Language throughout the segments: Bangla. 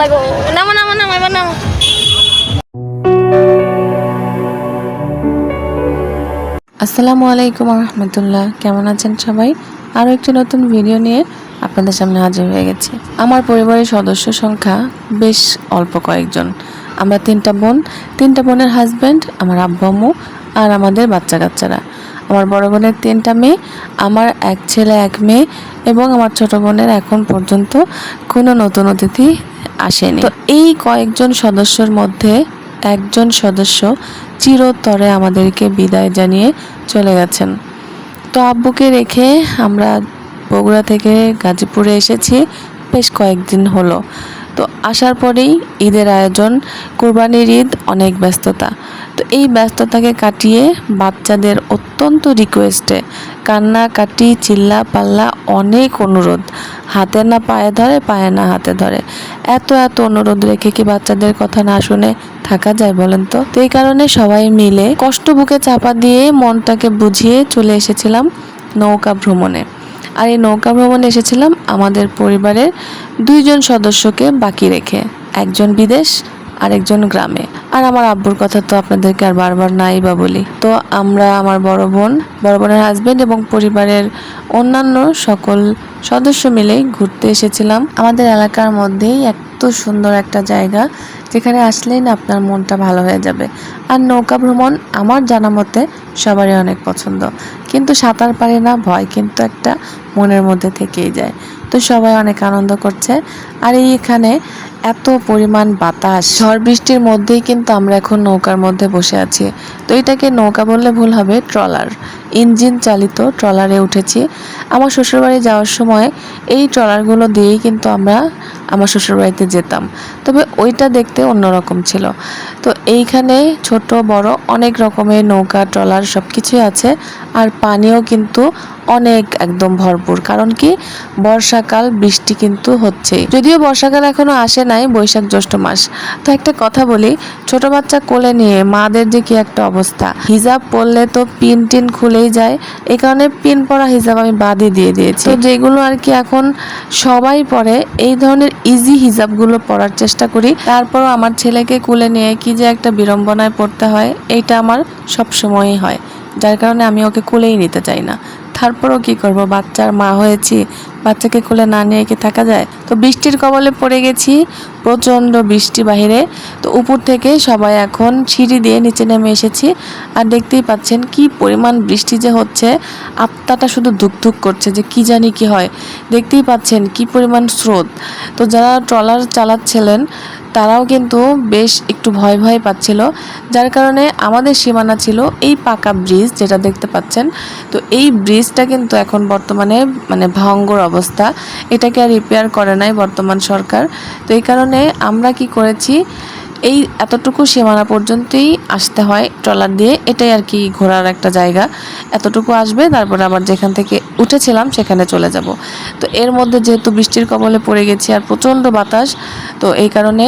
লাগো। নামো নামো নামো এবার নামো। আসসালামু আলাইকুম রহমতুল্লাহ কেমন আছেন সবাই? আরও একটি নতুন ভিডিও নিয়ে আপনাদের সামনে হাজির হয়ে গেছি। আমার পরিবারের সদস্য সংখ্যা বেশ অল্প কয়েকজন। আমরা তিনটা বোন, তিনটা বোনের হাজব্যান্ড আমার আব্বু আর আমাদের বাচ্চা কাচ্চারা আমার বড় বোনের তিনটা মেয়ে, আমার এক ছেলে, এক মেয়ে এবং আমার ছোট বোনের এখন পর্যন্ত কোনো নতুন অতিথি আসেনি। তো এই কয়েকজন সদস্যর মধ্যে একজন সদস্য চিরতরে আমাদেরকে বিদায় জানিয়ে চলে গেছেন। তো আব্বুকে রেখে আমরা বগুড়া থেকে গাজীপুরে এসেছি, বেশ কয়েকদিন হলো। তো আসার পরেই ঈদের আয়োজন, কোরবানির ঈদ, অনেক ব্যস্ততা। তো এই ব্যস্ততাকে কাটিয়ে বাচ্চাদের অত্যন্ত রিকোয়েস্টে কান্নাকাটি চিল্লা, পাল্লা অনেক অনুরোধ। হাতে না পায়ে ধরে, পায়ে না হাতে ধরে। এত এত অনুরোধ রেখে কি বাচ্চাদের কথা না শুনে থাকা যায় বলেন তো? তো এই কারণে সবাই মিলে কষ্ট বুকে চাপা দিয়ে মনটাকে বুঝিয়ে চলে এসেছিলাম নৌকা ভ্রমণে। আর এই নৌকা ভ্রমণে এসেছিলাম আমাদের পরিবারের দুইজন সদস্যকে বাকি রেখে। একজন বিদেশ, আরেকজন গ্রামে। আর আমার আব্বুর কথা তো আপনাদেরকে আর বারবার নাই বা বলি। তো আমরা, আমার বড় বোন, বড় বোনের হাজবেন্ড এবং পরিবারের অন্যান্য সকল সদস্য মিলেই ঘুরতে এসেছিলাম। আমাদের এলাকার মধ্যেই এত সুন্দর একটা জায়গা যেখানে আসলেই না আপনার মনটা ভালো হয়ে যাবে। আর নৌকা ভ্রমণ আমার জানা মতে সবারই অনেক পছন্দ। কিন্তু সাঁতার পারে না, ভয় কিন্তু একটা মনের মধ্যে থেকেই যায়। তো সবাই অনেক আনন্দ করছে। আর এই এখানে এত পরিমাণ বাতাস। ঝড় বৃষ্টির মধ্যেই কিন্তু আমরা এখন নৌকার মধ্যে বসে আছি। তো এটাকে নৌকা বললে ভুল হবে, ট্রলার। ইঞ্জিন চালিত ট্রলারে উঠেছি। আমার শ্বশুরবাড়ি যাওয়ার সময় এই ট্রলারগুলো দিয়েই কিন্তু আমরা আমার শ্বশুরবাড়িতে যেতাম। তবে ওইটা দেখতে অন্যরকম ছিল। তো এইখানে ছোট, বড় অনেক রকমের নৌকা, ট্রলার সব কিছুই আছে। আর পানিও কিন্তু অনেক একদম ভরপুর। কারণ কি? বর্ষাকাল, বৃষ্টি কিন্তু হচ্ছেই। যদিও বর্ষাকাল এখনও আসে নাই, বৈশাখ জ্যৈষ্ঠ মাস। তো একটা কথা বলি, ছোট বাচ্চা কোলে নিয়ে মাদের যে কি একটা অবস্থা? হিজাব পরলে তো পিন টিন খুলেই যায়। এই কারণে পিন পরা হিজাব আমি বাদই দিয়ে দিয়েছি। তো যেগুলো আর কি এখন সবাই পরে, এই ধরনের ইজি হিজাবগুলো পরার চেষ্টা করি। তারপরও আমার ছেলেকে কুলে নিয়ে কি যে একটা বিড়ম্বনায় পড়তে হয় এইটা আমার সব সময়ই হয়। যার কারণে আমি ওকে কুলেই নিতে চাই না। তারপরও কি করব? বাচ্চার মা হয়েছি। বাচ্চাকে কোলে না নিয়ে কি থাকা যায়? তো বৃষ্টির কবলে পড়ে গেছি, প্রচণ্ড বৃষ্টি বাহিরে। তো উপর থেকে সবাই এখন সিঁড়ি দিয়ে নিচে নেমে এসেছি। আর দেখতেই পাচ্ছেন কি পরিমাণ বৃষ্টি যে হচ্ছে। আত্মাটা শুধু ধুক ধুক করছে যে কি জানি কি হয়। দেখতেই পাচ্ছেন কি পরিমাণ স্রোত। তো যারা ট্রলার চালাচ্ছিলেন, তারাও কিন্তু বেশ একটু ভয় ভয় পাচ্ছিল। যার কারণে আমাদের সীমানা ছিল এই পাকা ব্রিজ যেটা দেখতে পাচ্ছেন। তো এই ব্রিজটা কিন্তু এখন বর্তমানে মানে ভঙ্গর অবস্থা। এটাকে আর রিপেয়ার করে নাই বর্তমান সরকার। তো এই কারণে আমরা কি করেছি, এই এতটুকু সীমানা পর্যন্তই আসতে হয় ট্রলার দিয়ে। এটাই আর কি ঘোরার একটা জায়গা। এতটুকু আসবে, তারপরে আবার যেখান থেকে উঠেছিলাম সেখানে চলে যাব। তো এর মধ্যে যেহেতু বৃষ্টির কবলে পড়ে গেছি আর প্রচণ্ড বাতাস, তো এই কারণে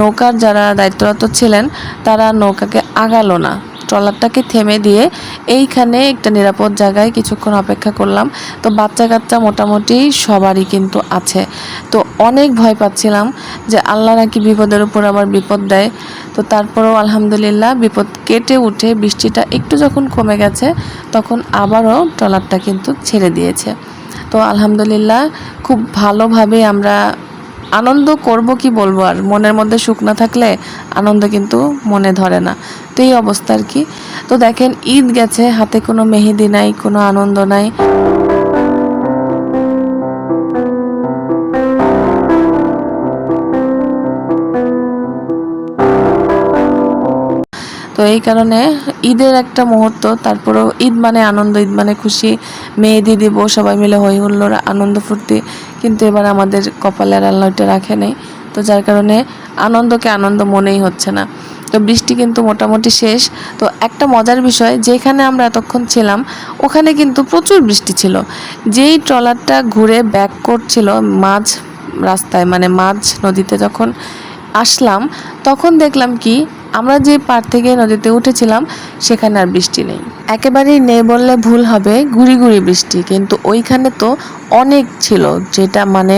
নৌকার যারা দায়িত্বরত ছিলেন, তারা নৌকাকে আগালো না। ট্রলারটাকে থেমে দিয়ে এইখানে একটা নিরাপদ জায়গায় কিছুক্ষণ অপেক্ষা করলাম। তো বাচ্চা কাচ্চা মোটামুটি সবারই কিন্তু আছে। তো অনেক ভয় পাচ্ছিলাম যে আল্লাহ নাকি বিপদের উপর আবার বিপদ দেয়। তো তারপরেও আলহামদুলিল্লাহ বিপদ কেটে উঠে বৃষ্টিটা একটু যখন কমে গেছে, তখন আবারও ট্রলারটা কিন্তু ছেড়ে দিয়েছে। তো আলহামদুলিল্লাহ খুব ভালোভাবে আমরা আনন্দ করব কি বলব? আর মনের মধ্যে সুখ না থাকলে আনন্দ কিন্তু মনে ধরে না। তো এই অবস্থা আর কি। তো দেখেন, ঈদ গেছে, হাতে কোনো মেহেদি নাই, কোনো আনন্দ নাই। তো এই কারণে ঈদের একটা মুহূর্ত, তারপরেও ঈদ মানে আনন্দ, ঈদ মানে খুশি। মেহেদি দিব, সবাই মিলে হই হুল্লোড়, আনন্দ ফুর্তি। কিন্তু এবার আমাদের কপালের আল্লাহটা রাখে নেই। তো যার কারণে আনন্দকে আনন্দ মনেই হচ্ছে না। তো বৃষ্টি কিন্তু মোটামুটি শেষ। তো একটা মজার বিষয়, যেখানে আমরা এতক্ষণ ছিলাম, ওখানে কিন্তু প্রচুর বৃষ্টি ছিল। যেই ট্রলারটা ঘুরে ব্যাক করছিল মাঝ রাস্তায় মানে মাঝ নদীতে যখন আসলাম, তখন দেখলাম কি আমরা যে পার থেকে নদীতে উঠেছিলাম, সেখানে আর বৃষ্টি নেই। একেবারেই নেই বললে ভুল হবে, গুড়ি গুড়ি বৃষ্টি। কিন্তু ওইখানে তো অনেক ছিল, যেটা মানে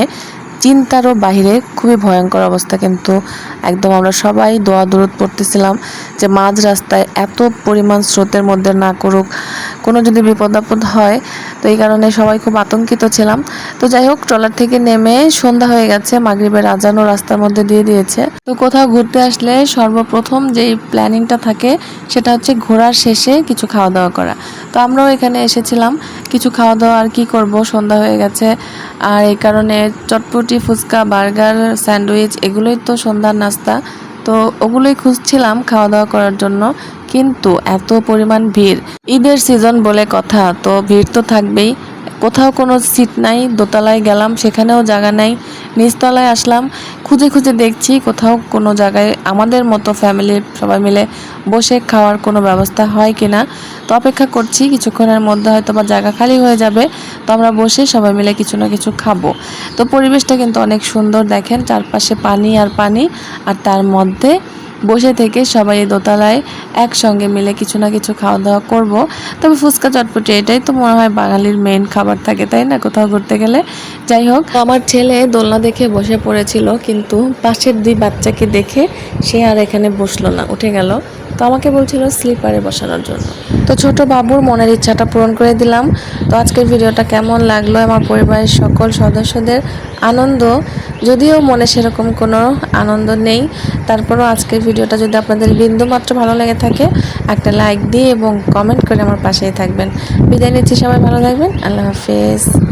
চিন্তারও বাইরে খুবই ভয়ঙ্কর অবস্থা, কিন্তু একদম আমরা সবাই দোয়া দূরত পড়তেছিলাম যে মাঝ রাস্তায় এত পরিমাণ স্রোতের মধ্যে না করুক, কোনো যদি বিপদ আপদ হয়, তো এই কারণে সবাই খুব আতঙ্কিত ছিলাম। তো যাই হোক, ট্রলার থেকে নেমে সন্ধ্যা হয়ে গেছে, মাগরিবের আজানও রাস্তার মধ্যে দিয়ে দিয়েছে। তো কোথাও ঘুরতে আসলে সর্বপ্রথম যেই প্ল্যানিংটা থাকে, সেটা হচ্ছে ঘোরার শেষে কিছু খাওয়া দাওয়া করা। তো আমরাও এখানে এসেছিলাম, কিছু খাওয়া দাওয়া আর কি করব, সন্ধ্যা হয়ে গেছে। আর এই কারণে চটপটি ফুচকা, বার্গার, স্যান্ডউইচ, এগুলোই তো সন্ধ্যার নাস্তা। তো ওগুলোই খুঁজছিলাম খাওয়া দাওয়া করার জন্য, কিন্তু এত পরিমাণ ভিড়। ঈদের সিজন বলে কথা, তো ভিড় তো থাকবেই। কোথাও কোনো সিট নাই, দোতলায় গেলাম, সেখানেও জায়গা নাই। নিচতলায় আসলাম, খুঁজে খুঁজে দেখছি কোথাও কোনো জায়গায় আমাদের মতো ফ্যামিলি সবাই মিলে বসে খাওয়ার কোনো ব্যবস্থা হয় কিনা। তো অপেক্ষা করছি, কিছুক্ষণের মধ্যে হয়তো বা জায়গা খালি হয়ে যাবে। তো আমরা বসে সবাই মিলে কিছু না কিছু খাব। তো পরিবেশটা কিন্তু অনেক সুন্দর দেখেন, চারপাশে পানি আর পানি, আর তার মধ্যে বসে থেকে সবাই এই দোতলায় একসঙ্গে মিলে কিছু না কিছু খাওয়া দাওয়া করব। তবে ফুচকা চটপটি এটাই তো মনে হয় বাঙালির মেন খাবার থাকে, তাই না? কোথাও ঘুরতে গেলে। যাই হোক, আমার ছেলে দোলনা দেখে বসে পড়েছিল, কিন্তু পাশের দুই বাচ্চাকে দেখে সে আর এখানে বসল না, উঠে গেল। তো আমাকে বলছিল স্লিপারে বসানোর জন্য। তো ছোট বাবুর মনের ইচ্ছাটা পূরণ করে দিলাম। তো আজকের ভিডিওটা কেমন লাগল? আমার পরিবারের সকল সদস্যদের আনন্দ? যদিও মনে সেরকম কোনো আনন্দ নেই। তারপরও আজকের ভিডিওটা যদি আপনাদের বিন্দু মাত্র ভালো লেগে থাকে, একটা লাইক দিয়ে এবং কমেন্ট করে আমার পাশেই থাকবেন। বিদায় নিচ্ছি সবাই, ভালো থাকবেন। আল্লাহ হাফেজ।